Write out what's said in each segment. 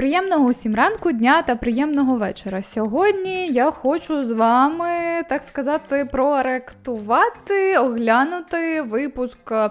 Приємного усім ранку, дня та приємного вечора. Сьогодні я хочу з вами, так сказати, проаректувати, оглянути випуск. е,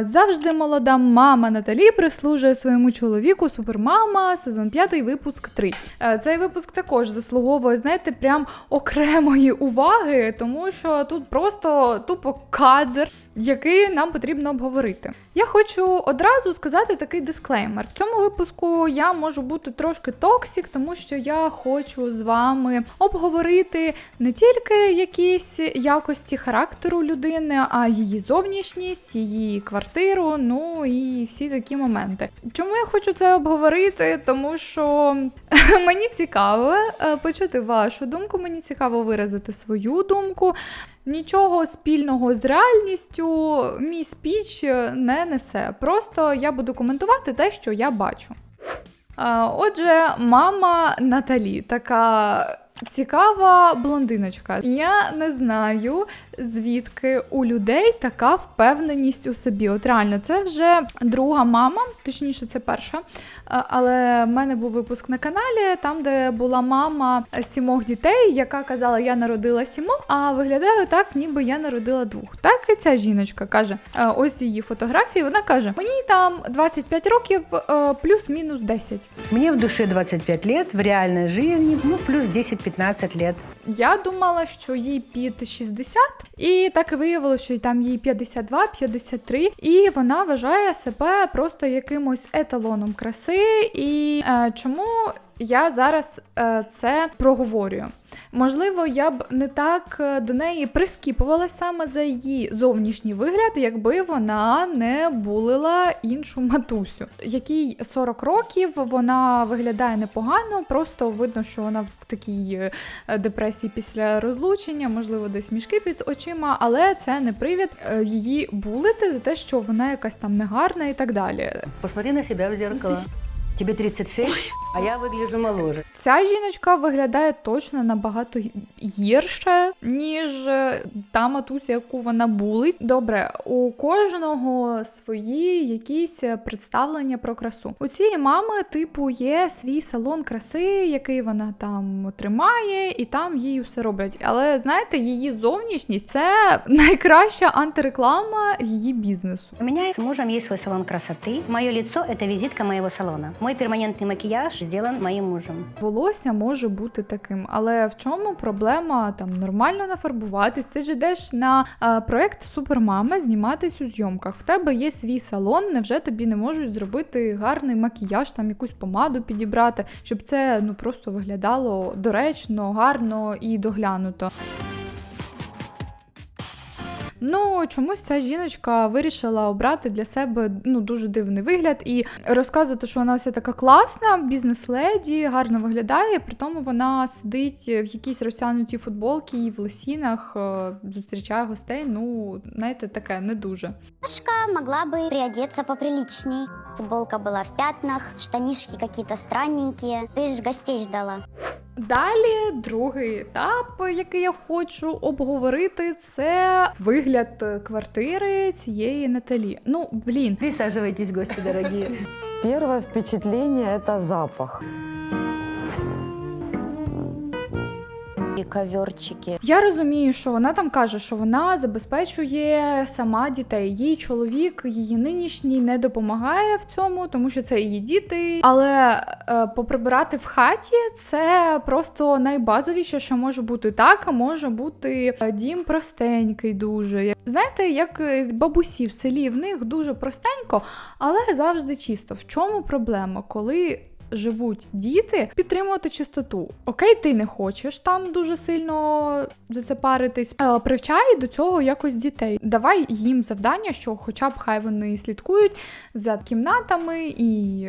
Завжди молода мама Наталі прислужує своєму чоловіку Супермама, сезон 5, випуск 3. Е, Цей випуск також заслуговує, знаєте, прям окремої уваги, тому що тут просто тупо кадр, який нам потрібно обговорити. Я хочу одразу сказати такий дисклеймер. В цьому випуску я можу бути трошки токсик, тому що я хочу з вами обговорити не тільки якісь якості характеру людини, а її зовнішність, її квартиру, ну і всі такі моменти. Чому я хочу це обговорити? Тому що мені цікаво е, почути вашу думку, мені цікаво виразити свою думку. Нічого спільного з реальністю мій спіч не несе. Просто я буду коментувати те, що я бачу. Отже, мама Наталі, така цікава блондиночка. Я не знаю, звідки у людей така впевненість у собі. От реально, це вже друга мама, точніше, це перша. Але в мене був випуск на каналі, там, де була мама сімох дітей, яка казала, я народила сімох, а виглядаю так, ніби я народила двох. Так і ця жіночка каже: ось її фотографії. Вона каже: мені там 25 років, е, плюс-мінус 10. Мне в душе 25 лет, в реальной жизни, ну, плюс 10-15 лет. Я думала, що їй під 60, і так і виявилося, що там їй 52-53, і вона вважає себе просто якимось еталоном краси. І е, чому я зараз е, це проговорюю? Можливо, я б не так е, до неї прискіпувалася саме за її зовнішній вигляд, якби вона не булила іншу матусю, якій 40 років вона виглядає непогано, просто видно, що вона в такій е, депресії після розлучення, можливо, десь мішки під очима, але це не привід е, її булити за те, що вона якась там негарна і так далі. Посмотри на себя в зеркало. Тебе 36, а я выгляжу моложе. Ця жіночка виглядає точно набагато гі- гірше, ніж е, та матуся, яку вона булить. Добре, у кожного свої якісь е, представлення про красу. У цієї мами, типу, є свій салон краси, який вона там тримає, і там їй все роблять. Але знаєте, її зовнішність це найкраща антиреклама її бізнесу. У меня с мужем есть свой салон красоты. Мое лицо – это визитка моего салона. Мой перманентный макияж сделан моим мужем. Волосся може бути таким, але в чому проблема там нормально нафарбуватись? Ти ж йдеш на е, проект Супермама зніматись у зйомках. В тебе є свій салон. Невже тобі не можуть зробити гарний макіяж, там якусь помаду підібрати, щоб це ну просто виглядало доречно, гарно і доглянуто. Ну, чомусь ця жіночка вирішила обрати для себе ну дуже дивний вигляд і розказувати, що вона вся така класна, бізнес-леді, гарно виглядає. При тому вона сидить в якійсь розтягнутій футболці і в лосінах, е, зустрічає гостей. Ну, знаєте, таке не дуже. Сашка могла бы приодеться поприличней. Футболка была в пятнах, штанишки какие-то странненькие. Ты ж гостей ждала. Далі другий етап, який я хочу обговорити, це вигляд квартири цієї Наталі. Ну, блін, присаджуйтесь, гості дорогі. Первое впечатление – это запах. И коверчики. Я розумію, що вона там каже, що вона забезпечує сама дітей. Її чоловік, її нинішній не допомагає в цьому, тому що це її діти. Але е, поприбирати в хаті це просто найбазовіше, що може бути так, може бути е, дім простенький дуже. Знаєте, як бабусі в селі в них дуже простенько, але завжди чисто. В чому проблема, коли живуть діти, підтримувати чистоту. Окей, ти не хочеш там дуже сильно за це. Е, Привчай до цього якось дітей. Давай їм завдання, що хоча б хай вони слідкують за кімнатами і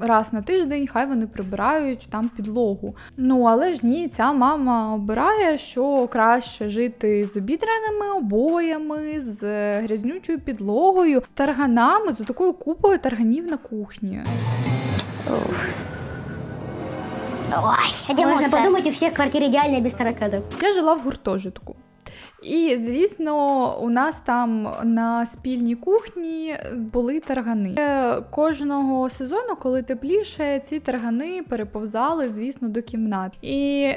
раз на тиждень хай вони прибирають там підлогу. Ну але ж ні, ця мама обирає, що краще жити з обідряними обоями, з грязнючою підлогою, з тарганами, з такою купою тарганів на кухні. Ой, где Можно мусор? подумать, у всех квартиры идеальные без тараканов. Я жила в гуртожитку. І звісно, у нас там на спільній кухні були таргани. Е, Кожного сезону, коли тепліше, ці таргани переповзали, звісно, до кімнат. І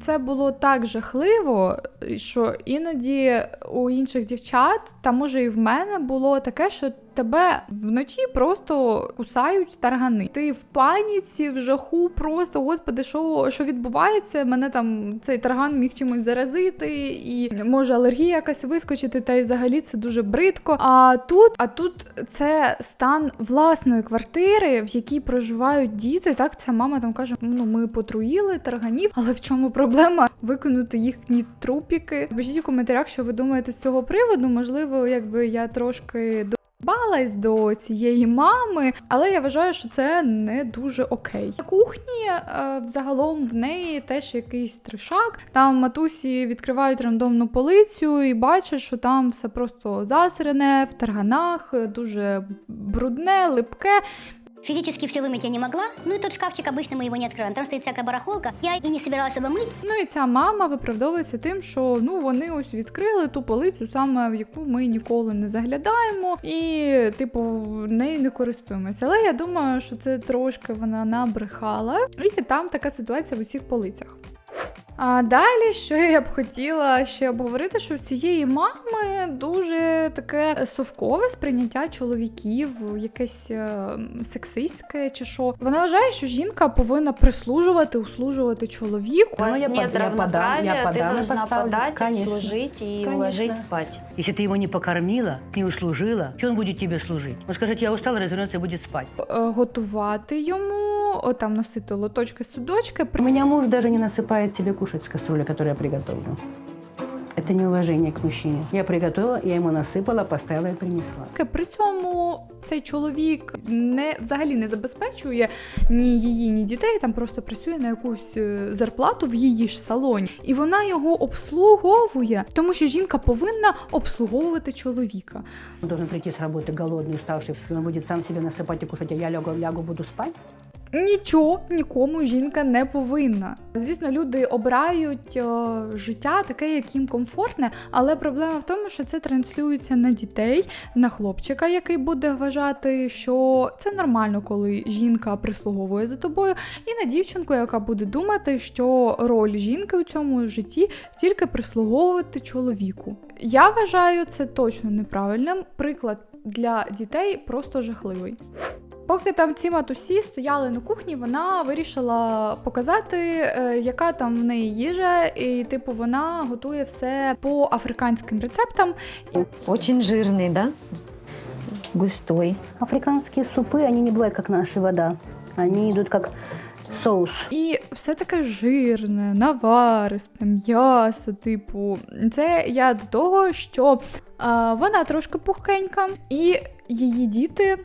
це було так жахливо, що іноді у інших дівчат, та може і в мене було таке, що тебе вночі просто кусають таргани. Ти в паніці, в жаху, просто господи, що, що відбувається? Мене там цей тарган міг чимось заразити, і може алергія якась вискочити, та й взагалі це дуже бридко. А тут, а тут це стан власної квартири, в якій проживають діти. Так, ця мама там каже: ну ми потруїли тарганів, але в чому проблема виконати їхні трупіки? Пишіть у коментарях, що ви думаєте з цього приводу. Можливо, якби я трошки до. Балась до цієї мами, але я вважаю, що це не дуже окей. На кухні е, взагалом в неї теж якийсь тришак. Там матусі відкривають рандомну полицю і бачать, що там все просто засрене в тарганах, дуже брудне, липке. Физически все вымыть я не могла. Ну и тот шкафчик обычно мы его не открываем. Там стоит всякая барахолка. Я и не собиралась его мыть. Ну і ця мама виправдовується тим, що ну вони ось відкрили ту полицю, саме в яку ми ніколи не заглядаємо, і типу нею не користуємося. Але я думаю, що це трошки вона набрехала, і там така ситуація в усіх полицях. А далі, що я б хотіла ще обговорити, що у цієї мами дуже таке совкове сприйняття чоловіків, якесь е, сексистське чи що. Вона вважає, що жінка повинна прислужувати, услужувати чоловіку. У вас Ну, я нет я подам- я должна поставлю. подать, Конечно. обслужить и Конечно. уложить спать. Если ты его не покормила, не услужила, что он будет тебе служить? Он скажет, я устал, развернется и будет спать. е, готувати йому, о, там носити лоточки судочки. У меня муж даже не насыпает себе кушать с кастрюли, которую я приготовила. Это неуважение к мужчине. Я приготовила, я ему насыпала, поставила и принесла. При цьому цей чоловік не взагалі не забезпечує ні її, ні дітей. Там просто працює на якусь е, зарплату в її ж салоні, і вона його обслуговує, тому що жінка повинна обслуговувати чоловіка. Он должен прийти с работы голодный, уставший. Он будет сам себе насыпать и кушать, а я лягу, лягу буду спать. Нічого нікому жінка не повинна. Звісно, люди обирають е, життя таке, як їм комфортне, але проблема в тому, що це транслюється на дітей, на хлопчика, який буде вважати, що це нормально, коли жінка прислуговує за тобою, і на дівчинку, яка буде думати, що роль жінки у цьому житті тільки прислуговувати чоловіку. Я вважаю це точно неправильним. Приклад для дітей просто жахливий. Поки там ці матусі стояли на кухні, вона вирішила показати, е, яка там в неї їжа, і типу вона готує все по африканським рецептам. Очень жирный, да? Густой. Африканские супы, они не бывают как наша вода. Они идут как соус. І все таке жирне, наваристе, м'ясо, типу. Це я до того, що е, вона трошки пухкенька, і її діти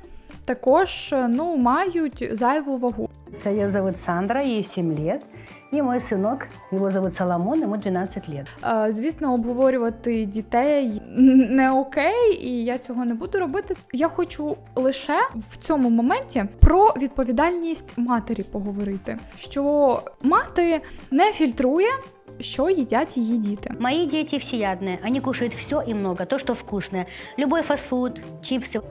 також е, ну, мають зайву вагу. Ее зовут Сандра, ей 7 лет. И мой сынок, его зовут Соломон, ему 12 лет. Е, Звісно, обговорювати дітей не окей, і я цього не буду робити. Я хочу лише в цьому моменті про відповідальність матері поговорити, що мати не фільтрує, що їдять її діти. Мои дети всеядные. Они кушают все и много, то, что вкусное. Любой фастфуд, чипсы.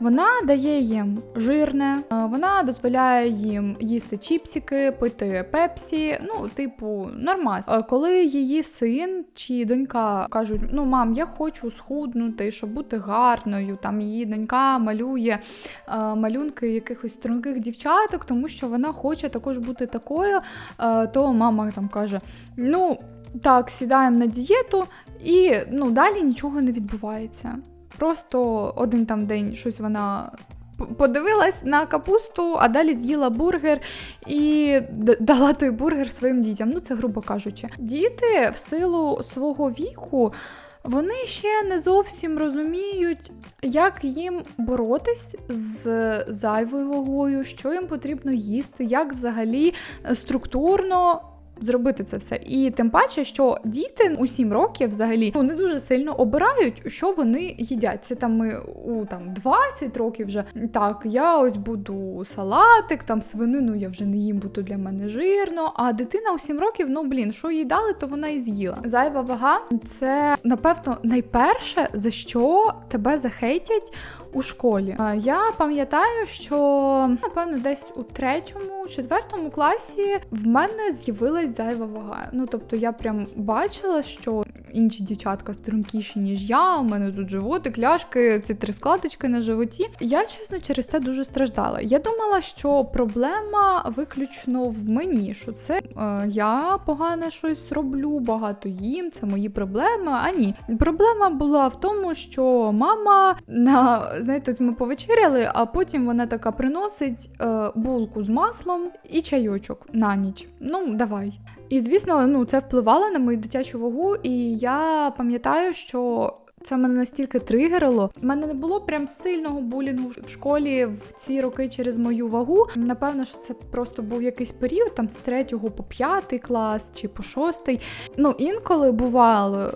Вона дає їм жирне, е, вона дозволяє їм їсти чіпсики, пити пепсі. Ну, типу, нормас. Е, Коли її син чи донька кажуть: ну мам, я хочу схуднути, щоб бути гарною. Там її донька малює е, малюнки якихось струнких дівчаток, тому що вона хоче також бути такою. То мама там каже: ну. Так, сідаємо на дієту, і ну далі нічого не відбувається. Просто один там день щось вона подивилась на капусту, а далі з'їла бургер і дала той бургер своїм дітям. Ну, це грубо кажучи. Діти в силу свого віку. Вони ще не зовсім розуміють, як їм боротись з зайвою вагою, що їм потрібно їсти, як взагалі структурно зробити це все. І тим паче, що діти у 7 років взагалі ну, не дуже сильно обирають, що вони їдять. Це там ми у там 20 років вже так, я ось буду салатик, там свинину я вже не їм, бо то для мене жирно. А дитина у 7 років, ну блін, що їй дали, то вона і з'їла. Зайва вага це напевно найперше, за що тебе захейтять у школі. Я пам'ятаю, що напевно десь у третьому, четвертому класі в мене з'явилась зайва вага. Ну тобто я прям бачила, що інші дівчатка стрункіші, ніж я. У мене тут животик, ляшки, ці три складочки на животі. Я чесно через це дуже страждала. Я думала, що проблема виключно в мені, що це е, я погано щось роблю, багато їм, це мої проблеми. А ні, проблема була в тому, що мама на знаєте, от ми повечеряли, а потім вона така приносить е, булку з маслом і чайочок на ніч. Ну, давай. І звісно, ну це впливало на мою дитячу вагу, і я пам'ятаю, що. Це мене настільки тригерило. У мене не було прям сильного булінгу в школі в ці роки через мою вагу. Напевно, що це просто був якийсь період, там з третього по п'ятий клас чи по шостий. Ну інколи бувало,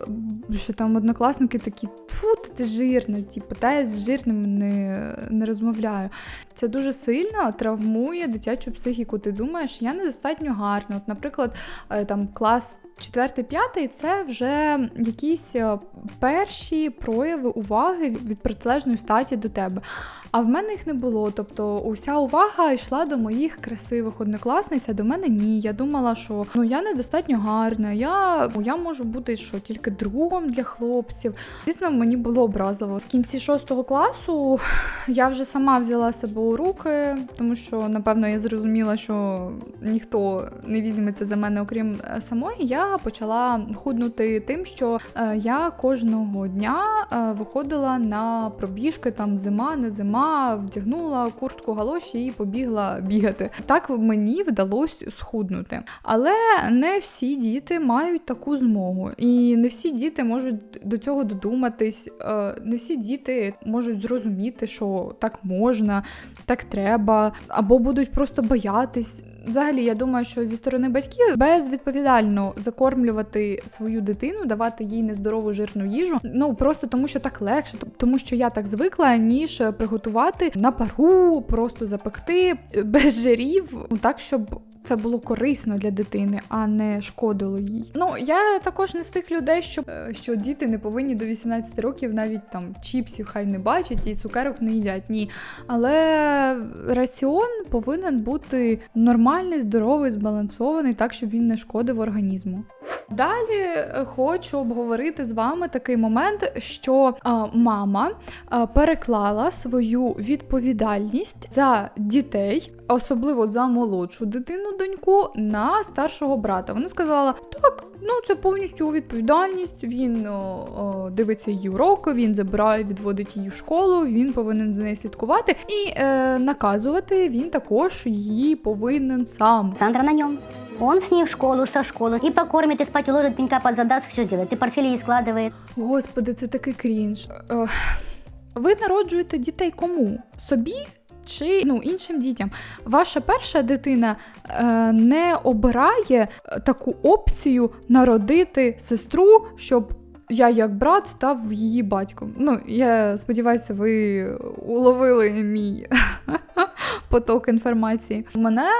що там однокласники такі тфу, ти жирна, типу, та я з жирним не, не розмовляю. Це дуже сильно травмує дитячу психіку. Ти думаєш, я недостатньо гарна. От, наприклад, е, там клас. Четвертий, п'ятий це вже якісь е, перші прояви уваги від протилежної статі до тебе. А в мене їх не було. Тобто, уся увага йшла до моїх красивих однокласниць, а до мене ні. Я думала, що ну я недостатньо гарна, я, я можу бути що тільки другом для хлопців. Звісно, мені було образливо. В кінці шостого класу я вже сама взяла себе у руки, тому що напевно я зрозуміла, що ніхто не візьметься за мене, окрім е, самої. Я почала худнути тим, що е, я кожного дня е, виходила на пробіжки, там зима, не зима, вдягнула куртку галоші і побігла бігати. Так мені вдалося схуднути. Але не всі діти мають таку змогу, і не всі діти можуть до цього додуматись, е, не всі діти можуть зрозуміти, що так можна, так треба, або будуть просто боятись. Взагалі, я думаю, що зі сторони батьків безвідповідально закормлювати свою дитину, давати їй нездорову жирну їжу. Ну просто тому, що так легше, тому що я так звикла, ніж приготувати на пару, просто запекти без жирів, так щоб. Це було корисно для дитини, а не шкодило їй. Ну я також не з тих людей, що, е, що діти не повинні до 18 років навіть там чіпсів хай не бачать і цукерок не їдять. Ні. Але раціон повинен бути нормальний, здоровий, збалансований, так щоб він не шкодив організму. Далі е, хочу обговорити з вами такий момент, що а, мама а, переклала свою відповідальність за дітей, особливо за молодшу дитину доньку, на старшого брата. Вона сказала: так, ну це повністю відповідальність. Він о, дивиться її уроки, він забирає, відводить її в школу, він повинен за нею слідкувати і е, наказувати він також її повинен сам. Сандра на нем. Он с ней в школу, со школы. И покормит, и спать уложит, пенька подзадаст, все сделает. И портфели ей складывает. Господи, це такий крінж. Е, Ви народжуєте дітей кому? Собі? Чи ну іншим дітям ваша перша дитина е, не обирає е, таку опцію народити сестру, щоб я як брат став її батьком. Ну я сподіваюся, ви уловили мій поток інформації. Мене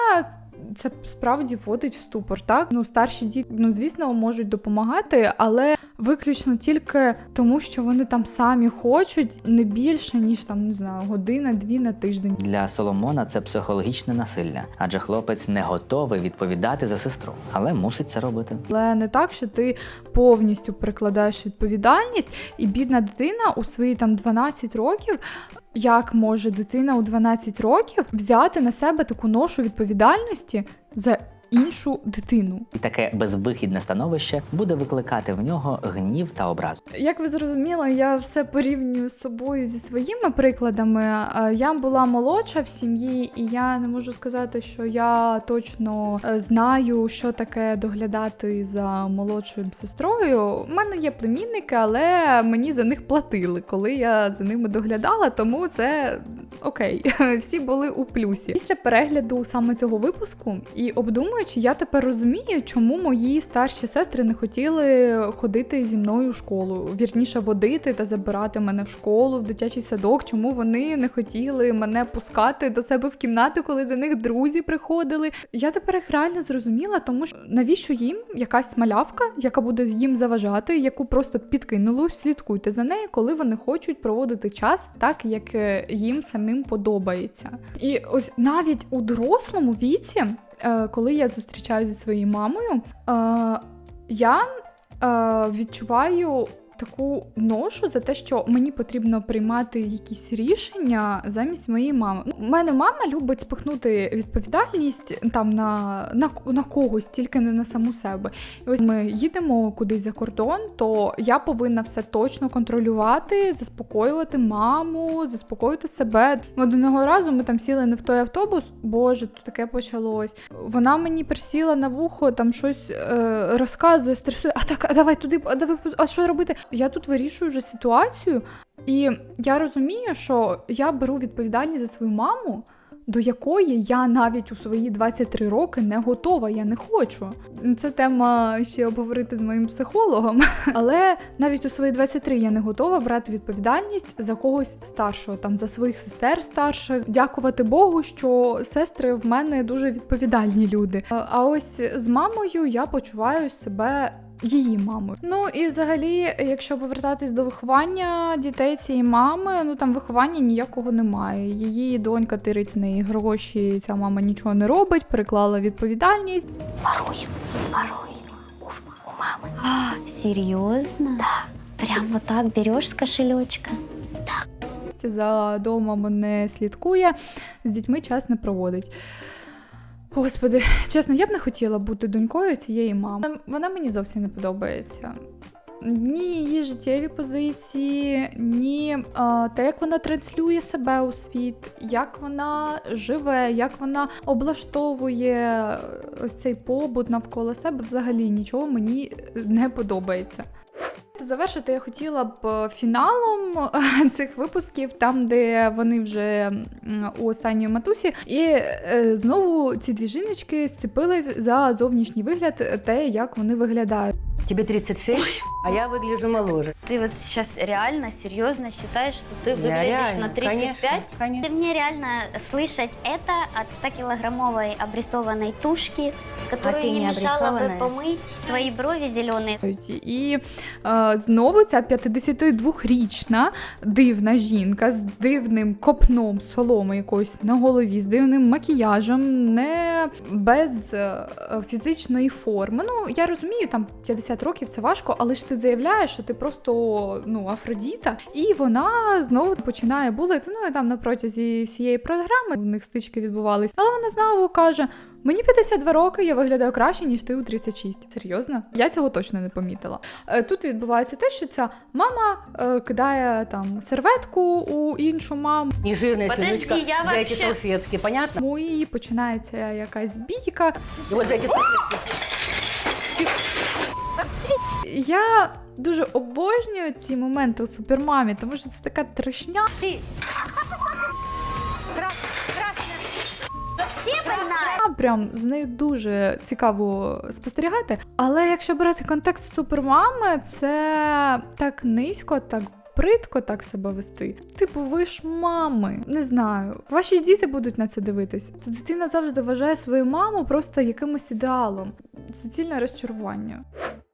це справді вводить в ступор. Так ну старші діти, ну звісно, можуть допомагати, але виключно тільки тому, що вони там самі хочуть не більше ніж там не знаю година-дві на тиждень. Для Соломона це психологічне насилля, адже хлопець не готовий відповідати за сестру, але мусить це робити. Але не так, що ти повністю прикладаєш відповідальність, і бідна дитина у свої там 12 років. Як може дитина у 12 років взяти на себе таку ношу відповідальності за іншу дитину? І таке безвихідне становище буде викликати в нього гнів та образу. Як ви зрозуміли, я все порівнюю з собою зі своїми прикладами. Е, Я була молодша в сім'ї, і я не можу сказати, що я точно е, знаю, що таке доглядати за молодшою сестрою. У мене є племінники, але мені за них платили, коли я за ними доглядала, тому це окей. Всі були у плюсі. Після перегляду саме цього випуску і обдумуючи, я тепер розумію, чому мої старші сестри не хотіли ходити зі мною в школу. Вірніше водити та забирати мене в школу, в дитячий садок. Чому вони не хотіли мене пускати до себе в кімнату, коли до них друзі приходили. Я тепер їх реально зрозуміла, тому що навіщо їм якась малявка, яка буде їм заважати, яку просто підкинули, слідкуйте за нею, коли вони хочуть проводити час так, як е, їм самим подобається. І ось навіть у дорослому віці, е, коли я зустрічаюся зі своєю мамою, е, я е, відчуваю. Таку ношу за те, що мені потрібно приймати якісь рішення замість моєї мами. У мене мама любить спихнути відповідальність там на, на, на когось, тільки не на саму себе. І ось ми їдемо кудись за кордон, то я повинна все точно контролювати, заспокоювати маму, заспокоїти себе. Одного разу ми там сіли не в той автобус. Боже, тут таке почалось. Вона мені присіла на вухо, там щось е, розказує, стресує. А так, а давай туди, а давай, а що робити? Я тут вирішую вже ситуацію, і я розумію, що я беру відповідальність за свою маму до якої я навіть у свої 23 роки не готова, я не хочу. Це тема ще обговорити з моїм психологом. Але навіть у свої 23 я не готова брати відповідальність за когось старшого, там за своїх сестер старших. Дякувати Богу, що сестри в мене дуже відповідальні люди. А ось з мамою я почуваю себе її мамою. Ну і взагалі, якщо повертатись до виховання дітей цієї мами, ну там виховання ніякого немає. Її донька тирить в неї гроші, ця мама нічого не робить, переклала відповідальність. А, серьезно? Да. Прям вот так берешь с кошелечка? За домом не слідкує, з дітьми час не проводить. Господи, чесно, я б не хотіла бути донькою цієї мами. Вона мені зовсім не подобається. Ні її життєві позиції, ні а, те, як вона транслює себе у світ, як вона живе, як вона облаштовує ось цей побут навколо себе, взагалі нічого мені не подобається. Завершити. Я хотіла б е, фіналом е, цих випусків, там, де вони вже у останній матусі, і е, знову ці дві жіночки зцепились за зовнішній вигляд, те, як вони виглядають. Тобі 36, а я выгляжу моложе. Ты вот сейчас реально, серьезно считаешь, что ты Я выглядишь реально, на 35? Конечно, конечно. Ты мне реально слышать это от 100-килограммовой обрисованной тушки, которую ты не не мешало бы обрисованная. помыть, твои брови зеленые. І е, знову ця 52-річна дивна жінка з дивним копном соломи якоїсь на голові, з дивним макіяжем, не без е, фізичної форми. Ну, я розумію, там 50 років це важко, але ж ти заявляєш, що ти просто ну, Афродіта, і вона знову починає булити. Ну і там на протязі всієї програми в них стички відбувались. Але вона знову каже: Мені 52 роки, я виглядаю краще, ніж ти у 36. Серйозно? Я цього точно не помітила. Е, Тут відбувається те, що ця мама е, кидає там серветку у іншу маму, Подожди, Сюзечка я за эти вообще- салфетки, понятно? і починається якась бійка. Вот за эти салфетки. Я дуже обожнюю ці моменти у супермамі, тому що це така трешня. Я прям з нею дуже цікаво спостерігати. Але якщо брати контекст супермами, це так низько, так. Притко так себе вести. Типу, ви ж мами. Не знаю. Ваші діти будуть на це дивитись. Дитина завжди вважає свою маму просто якимось ідеалом. Суцільне розчарування.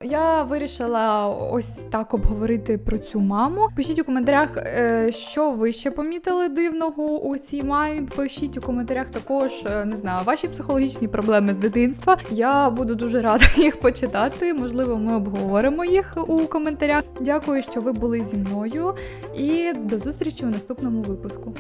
Я вирішила ось так обговорити про цю маму. Пишіть у коментарях, е, що ви ще помітили дивного у цій мамі. Пишіть у коментарях також, е, не знаю, ваші психологічні проблеми з дитинства. Я буду дуже рада їх почитати. Можливо, ми обговоримо їх у коментарях. Дякую, що ви були зі мною, і до зустрічі у наступному випуску.